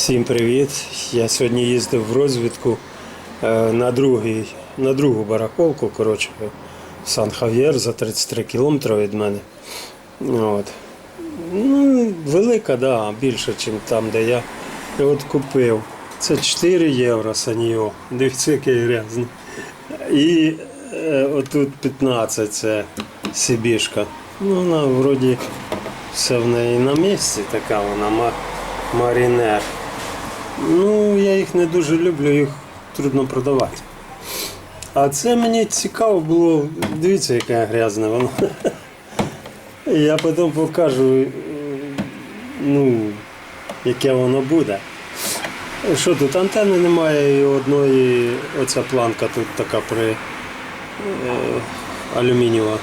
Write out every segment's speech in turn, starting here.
Всім привіт! Я сьогодні їздив в розвідку е, на, другий, на другу барахолку, коротше, Сан-Хав'єр за 33 кілометри від мене. От. Ну, велика, да, більше, ніж там, де я. І от купив. Це 4 євро саніо. Дивіться, який грязний. І е, отут 15 це Сибішка. Ну, вона вроді все в неї на місці, така вона ма- марінер. Ну, я їх не дуже люблю, їх трудно продавати. А це мені цікаво було, дивіться, яка грязна вона. Я потім покажу, ну, яке воно буде. Що тут? Антени немає і одної, оця планка тут така при е, алюмінієва.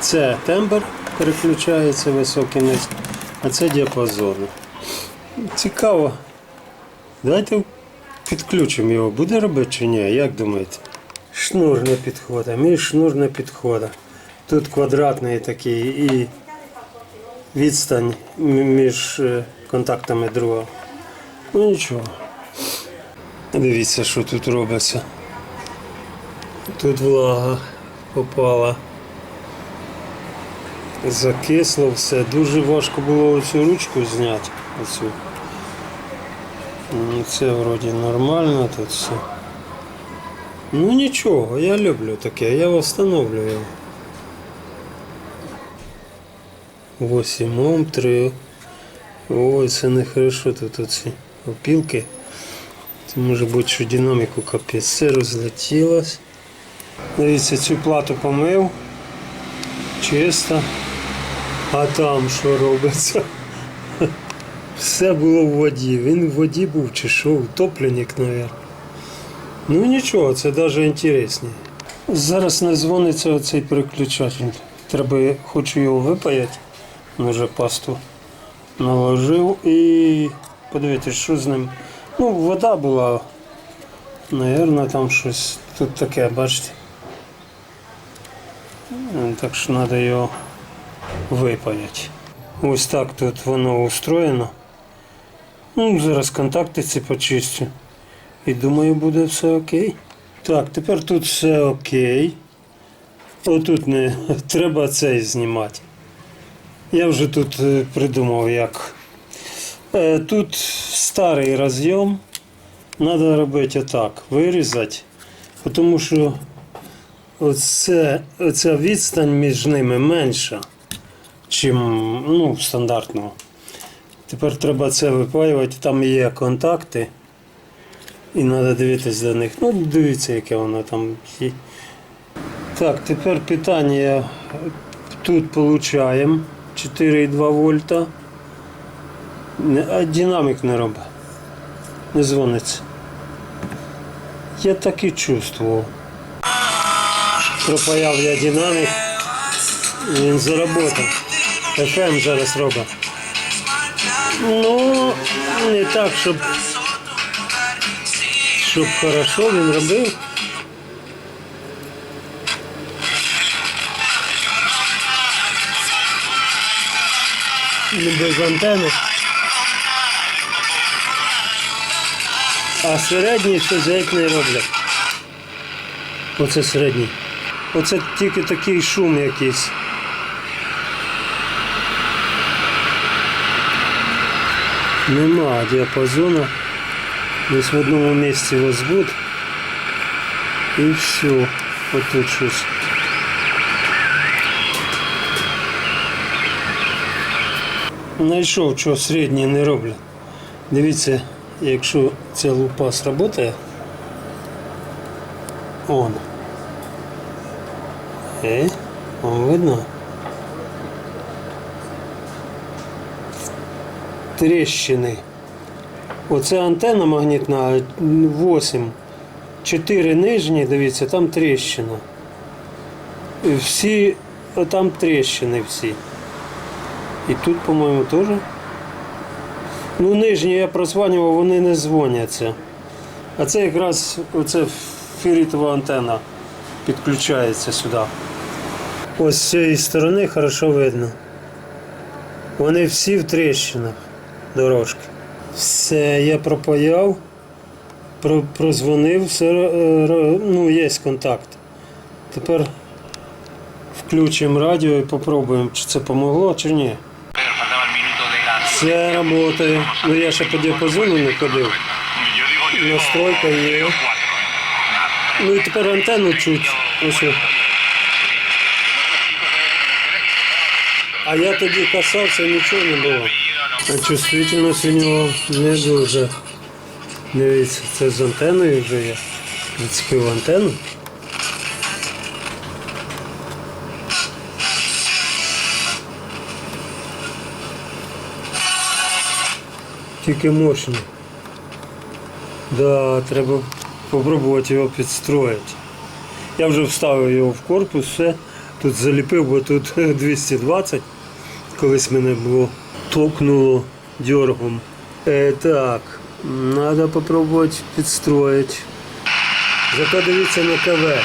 Це тембр переключається високий низ, а це діапазон. Цікаво. Давайте підключимо його. Буде робити чи ні? Як думаєте? Шнур не підходить. Мій шнур не підходить. Тут квадратний такий і відстань між е, контактами друга. Ну нічого. Дивіться, що тут робиться. Тут влага попала. Закисло все. Дуже важко було цю ручку зняти. Оцю. Це вроді нормально тут все. Ну нічого, я люблю таке, я встановлю його. 8 Ом, 3. Ой, це не хорошо тут оці опілки. Це може бути, що динаміку капець. Все розлетілось. Дивіться, цю плату помив. Чисто. А там що робиться? Все було в воді. Він в воді був чи що, утопленник, мабуть. Ну нічого, це навіть інтересніше. Зараз не дзвониться оцей переключатель. Треба, хочу його випаяти. Вже пасту наложив і подивитися, що з ним. Ну, вода була. Наверно, там щось тут таке, бачите. Так що треба його випаяти. Ось так тут воно устроєно. Ну, зараз контакти ці почистю. І думаю, буде все окей. Так, тепер тут все окей. Отут не треба цей знімати. Я вже тут е, придумав як. Е, Тут старий розйом. Треба робити отак, вирізати. Тому що оце, оця відстань між ними менша, чим ну, стандартного. Тепер треба це випаювати, там є контакти. І треба дивитися до них. Ну, дивіться, яке воно там є. Так, тепер питання. Тут получаємо 4,2 вольта. А динамік не робить. Не дзвониться. Я так і чувствував. Пропаяв я динамік. Він заработав. FM зараз робить. Ну, не так, щоб, щоб хорошо він робив. Не без антени. А середній щось геть не роблять. Оце середній. Оце тільки такий шум якийсь. Нема діапазону. Десь в одному місці возвод. І все. Отут щось. Знайшов, що середні не роблять. Дивіться, якщо ця лупа сработає. Он. Е, он видно? Тріщини. Оце антенна магнітна 8. 4 нижні, дивіться, там тріщина. Всі, там тріщини всі. І тут, по-моєму, теж. Ну, нижні я прозванював, вони не дзвоняться. А це якраз оце ферритова антенна підключається сюди. Ось з цієї сторони хорошо видно. Вони всі в тріщинах дорожки. Все, я пропаяв, про, прозвонив, все, е, ну, є контакт. Тепер включимо радіо і попробуємо, чи це помогло, чи ні. Все працює. Ну я ще по діапазону не ходив. Настройка є. Ну і тепер антенну чуть. Ось. А я тоді касався, нічого не було. А чувствительність у нього не дуже. Дивіться, це з антеною вже я відцепив антенну. Тільки мощні. Да, треба спробувати його підстроїти. Я вже вставив його в корпус, все. Тут заліпив, бо тут 220. Колись мене було токнуло дергом. Е, так, треба спробувати підстроїти. Зато дивіться на КВ.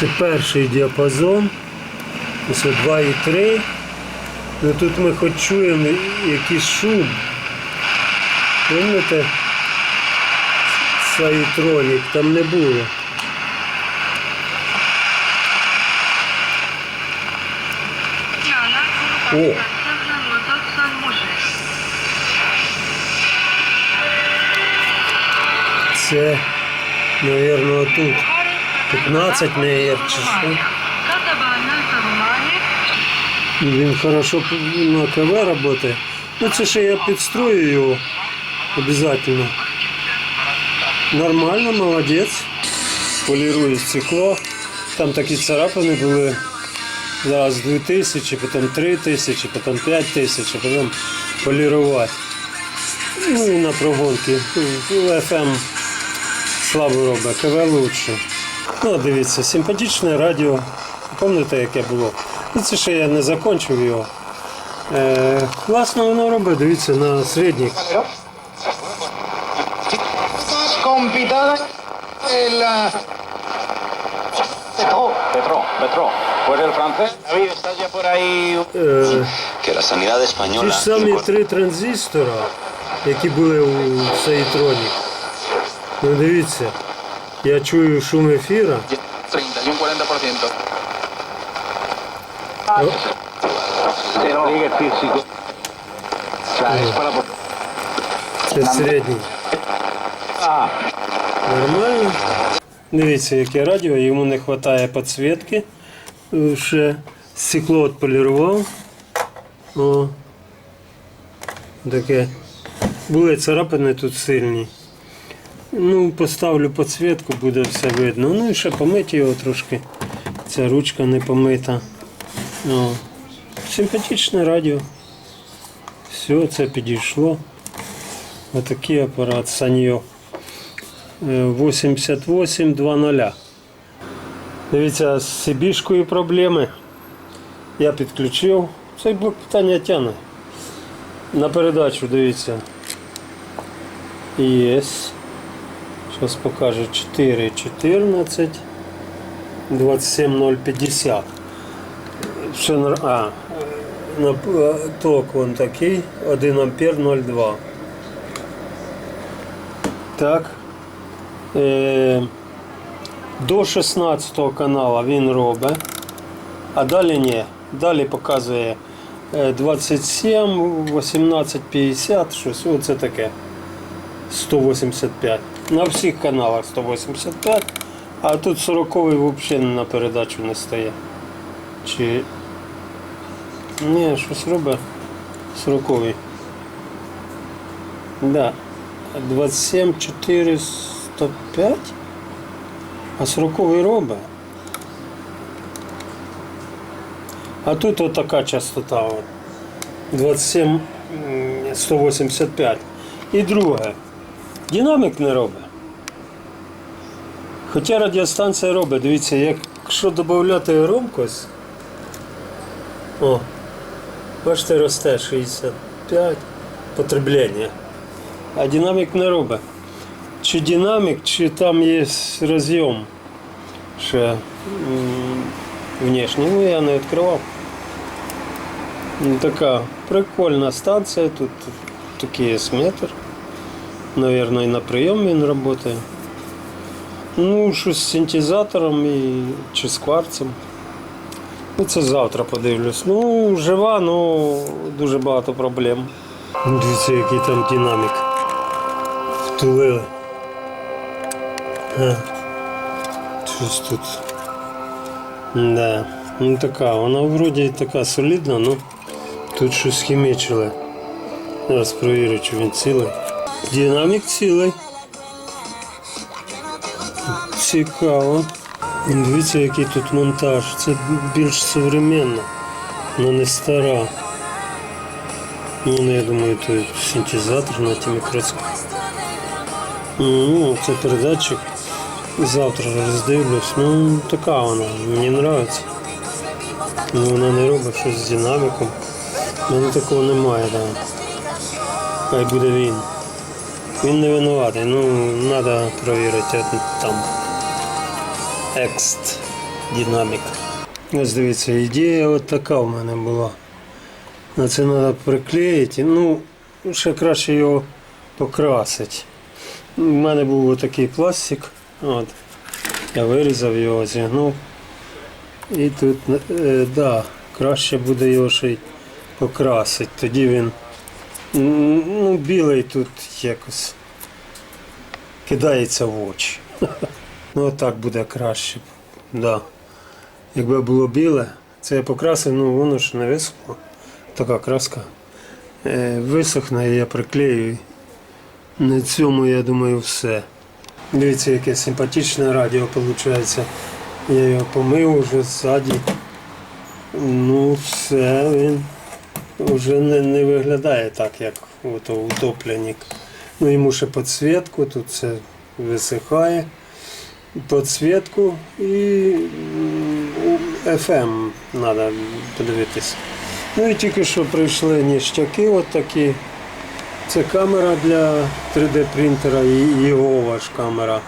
Це перший діапазон. Ось 2,3. Ну тут ми хоч чуємо якийсь шум. Пам'ятаєте? Сайтролік там не було. О! Це, мабуть, тут. 15 МГц чи що. Він хорошо на КВ працює. Ну це ще я підстрою його обов'язково. Нормально, молодець. Полірую стекло. Там такі царапини були. Зараз 2000, потім 3000, потім 5000, потім полірувати. Ну і на прогонки. Ну, FM слабо робить, КВ лучше. Ну, дивіться, симпатичне радіо. Пам'ятаєте, яке було? Ну, це ще я не закінчив його. Е, класно воно робить, дивіться, на середніх. Compitada el ah, Petro, Petro, Petro. ¿Fuera el francés? David, ¿estás ya por ahí? Que la sanidad ті española ж самі три транзистора, які були у Сейтроні. Ну дивіться, я чую шум ефіра. 30 y un 40%. О, Rodríguez físico. O sea, es para... Це середній. Нормально. Дивіться, яке радіо, йому не вистачає підсвітки. Е, Ще стекло відполірував. О. Таке. Були царапини тут сильні. Ну, поставлю підсвітку, буде все видно. Ну і ще помити його трошки. Ця ручка не помита. О. Симпатичне радіо. Все, це підійшло. Отакий апарат Саньо. 8820. Дивіться, з Сибішкою проблеми. Я підключив. Цей блок питання тягне. На передачу дивіться. ЄС. Зараз покаже 4, 14, 27050. Все нор- а, ток он такий, 1 ампер 0,2. Так. Е, до 16 канала він робить, а далі ні. Далі показує е, 27, 18, 50, щось. Оце таке. 185. На всіх каналах 185, а тут 40 взагалі на передачу не стає. Чи. Ні, щось робить 40. Да. 27 405, а 40 робить. А тут от така частота. От. 27 185. І друге. Динамік не робить. Хоча радіостанція робить, дивіться, якщо додати громкость, о, бачите, росте 65 потреблення. А динамік не робить. Чи динамік, чи там є розйом ще внешній. Ну я не відкривав. Ну, Така прикольна станція, тут такий є метр. Наверное, і на прийом він працює. Ну, щось з синтезатором і, чи з кварцем. Ну, це завтра подивлюсь. Ну, жива, ну дуже багато проблем. Дивіться, який там динамік. Втулили. Щось тут. Да. Ну така, вона вроді така солідна, ну тут щось хімічили. Зараз перевірю, чи він цілий. Динамік цілий. Цікаво. Дивіться, який тут монтаж. Це більш современно, але не стара. Ну, я думаю, то синтезатор на ті. Ну, це передатчик. Завтра роздивлюсь. Ну, така вона, мені подобається. Ну, вона не робить щось з динаміком. У мене такого немає. Да. Хай буде він. Він не винуватий, ну треба перевірити там. Екст динамік. Ось дивіться, ідея от така в мене була. На це треба приклеїти. Ну, ще краще його покрасити. У мене був отакий пластик. От. Я вирізав його, зігнув. І тут, е, да, краще буде його ще й покрасити. Тоді він ну, білий тут якось кидається в очі. Ну отак буде краще. Да. Якби було біле, це я покрасив, ну воно ж не висохло. Така краска. Е, висохне, я приклею. На цьому, я думаю, все. Дивіться, яке симпатичне радіо виходить. Я його помив вже ззаді. Ну, все, він вже не, не виглядає так, як утопленник. Ну, йому ще підсвітку, тут все висихає. Підсвітку і FM треба подивитись. Ну і тільки що прийшли ніштяки от такі. Це камера для 3D принтера і його камера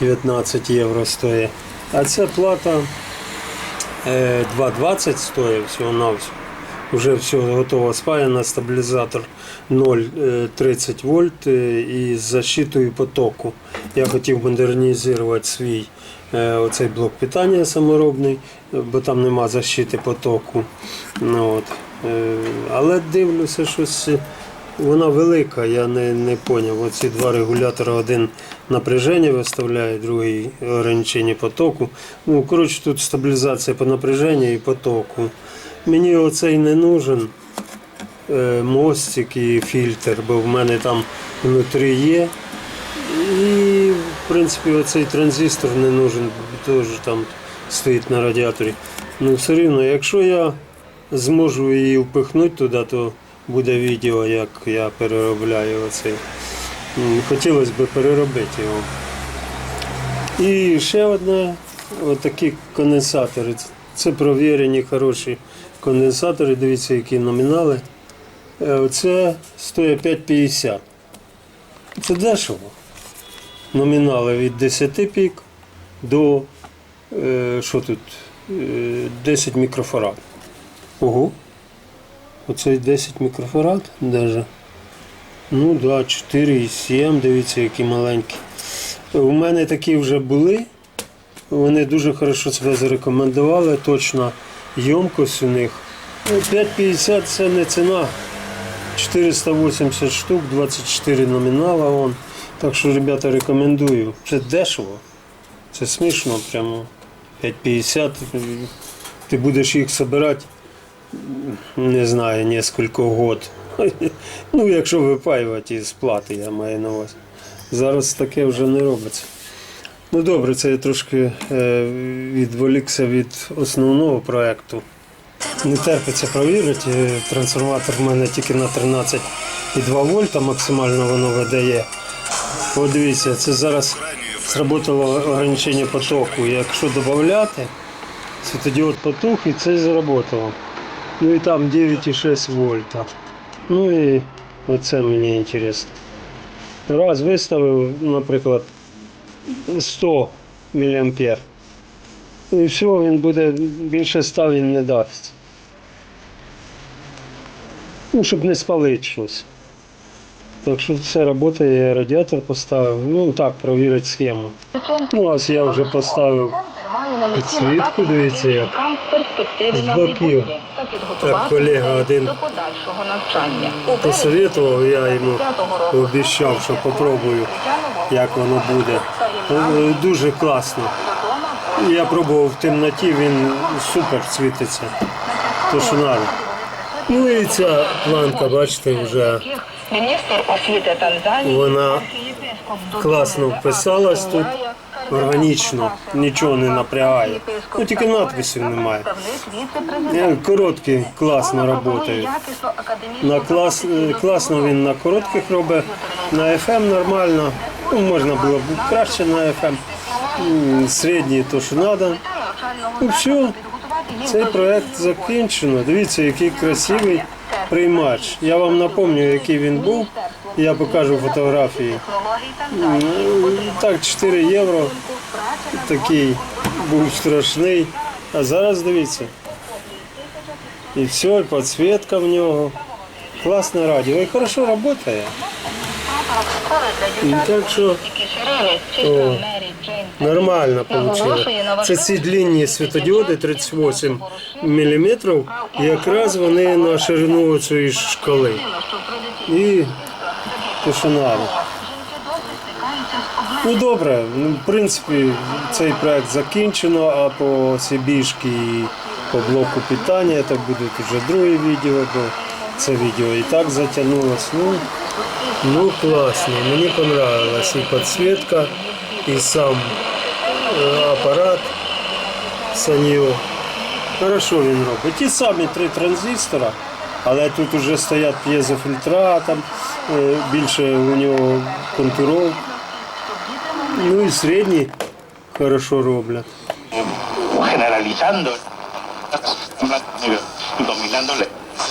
19 євро стоїть. А ця плата е, 2,20 стоїть всього на всього. Вже все готово спаяно, стабілізатор 0,30 вольт е, і з защитою потоку. Я хотів модернізувати свій е, оцей блок питання саморобний, е, бо там нема защити потоку. Ну, от. Е, Але дивлюся, щось е, вона велика, я не, не поняв. Оці два регулятори, один напряження виставляє, другий ограничення потоку. Ну, коротше, тут стабілізація по напряженню і потоку. Мені оцей не нужен е, мостик і фільтр, бо в мене там внутрі є. І, в принципі, оцей транзистор не нужен, теж там стоїть на радіаторі. Ну, все рівно, якщо я зможу її впихнути туди, то буде відео, як я переробляю оцей. Хотілося б переробити його. І ще одне, отакі конденсатори. Це провірені хороші конденсатори, дивіться, які номінали. Е, Оце стоїть 5,50. Це дешево. Номінали від 10 пік до е, що тут? Е, 10 мікрофарад. Ого. Оцей 10 мікрофарад даже. Ну да, 4,7, дивіться, які маленькі. У мене такі вже були. Вони дуже хорошо себе зарекомендували, точно ємкость у них. Ну, 5,50 це не ціна. 480 штук, 24 номінала. Вон. Так що, ребята, рекомендую. Це дешево. Це смішно, прямо 5,50. Ти будеш їх збирати, не знаю, несколько год. Ну, якщо випаювати із плати, я маю на увазі. Зараз таке вже не робиться. Ну добре, це я трошки е, відволікся від основного проєкту. Не терпиться провірити. Е, Трансформатор в мене тільки на 13,2 вольта максимально воно видає. От дивіться, це зараз сработало ограничення потоку. Якщо додати, світодіод потух і це заработало. Ну і там 9,6 вольта. Ну і оце мені цікаво. Раз виставив, наприклад, 100 мА. І все, він буде більше 100 він не дасть. Ну, щоб не спалити щось. Так що все працює, я радіатор поставив. Ну так, провірити схему. Ну, ось я вже поставив підсвітку, дивіться як. З боків. Так, колега один до подальшого навчання. посоветував, я йому обіцяв, що попробую, як воно буде. Е, Дуже класно. Я пробував в темноті, він супер світиться. То що треба. Ну і ця планка, бачите, вже вона класно вписалась тут, органічно, нічого не напрягає. Ну тільки надписів немає. Короткі класно працюють. На клас, е, класно він на коротких робить, на FM нормально. Ну, можна було б краще на FM. М, Середній то, що треба. Ну все, цей проект закінчено. Дивіться, який красивий приймач. Я вам напомню, який він був. Я покажу фотографії. Так, 4 євро. Такий був страшний. А зараз дивіться. І все, і підсвітка в нього. Класне радіо. І хорошо працює. І так що О, нормально вийшло. Це ці длинні світодіоди 38 мм, якраз вони на ширину цієї шкали. І що. Ну добре, ну, в принципі, цей проект закінчено, а по Сибішки і по блоку питання це буде вже друге відео, бо це відео і так затягнулося. Ну, ну класно, мені понравилось і підсвітка, і сам е, апарат Саньо. Хорошо він робить. Ті самі три транзистора, але тут вже стоять п'єзофільтра, там більше у нього контуров. Ну і середні хорошо роблять. generalizando, dominándole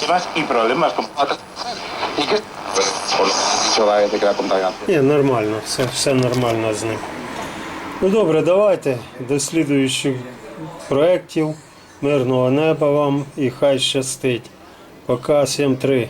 temas y problemas con. Ні, нормально, все, все нормально з ним. Ну добре, давайте до слідуючих проєктів. Мирного неба вам і хай щастить. Пока 7-3.